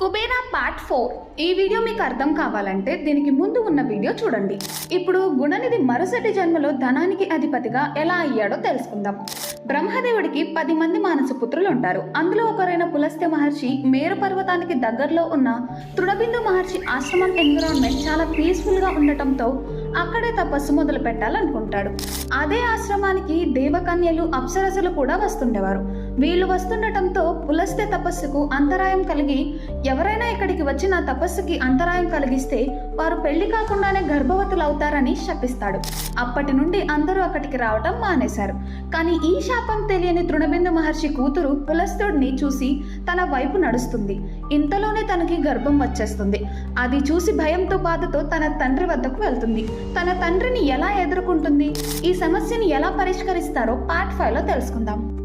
Kubera part four. ఈ video మీకు అర్థం కావాలంటే దీనికి ముందు ఉన్న వీడియో చూడండి. ఇప్పుడు గుణనిధి మరుసటి జన్మలో ధనానికి అధిపతిగా ఎలా అయ్యాడో తెలుసుకుందాం. బ్రహ్మదేవుడికి పది మంది మానస పుత్రులు ఉంటారు. అందులో ఒకరైన పులస్త్య మహర్షి మేరు పర్వతానికి దగ్గరలో ఉన్న తృణబిందు మహర్షి ఆశ్రమం ఎన్విరాన్మెంట్ చాలా పీస్ఫుల్గా ఉండటంతో అక్కడే తపస్సు మొదలు పెట్టాలనుకుంటాడు అదే ఆశ్రమానికి దేవకన్యలు అప్సరసలు కూడా వస్తుండేవారు. వీళ్ళు వస్తుండటంతో పులస్తే తపస్సుకు అంతరాయం కలిగి ఎవరైనా ఇక్కడికి వచ్చి నా తపస్సుకి అంతరాయం కలిగిస్తే వారు పెళ్ళి కాకుండానే గర్భవతులు అవుతారని శపిస్తాడు. అప్పటి నుండి అందరూ అక్కడికి రావటం మానేశారు. కానీ ఈ శాపం తెలియని తృణబిందు మహర్షి కూతురు పులస్తుడిని చూసి తన వైపు నడుస్తుంది. ఇంతలోనే తనకి గర్భం వచ్చేస్తుంది. అది చూసి భయంతో బాధతో తన తండ్రి వద్దకు వెళ్తుంది. తన తండ్రిని ఎలా ఎదుర్కొంటుంది? ఈ సమస్యని ఎలా పరిష్కరిస్తారో పార్ట్ ఫైవ్లో తెలుసుకుందాం.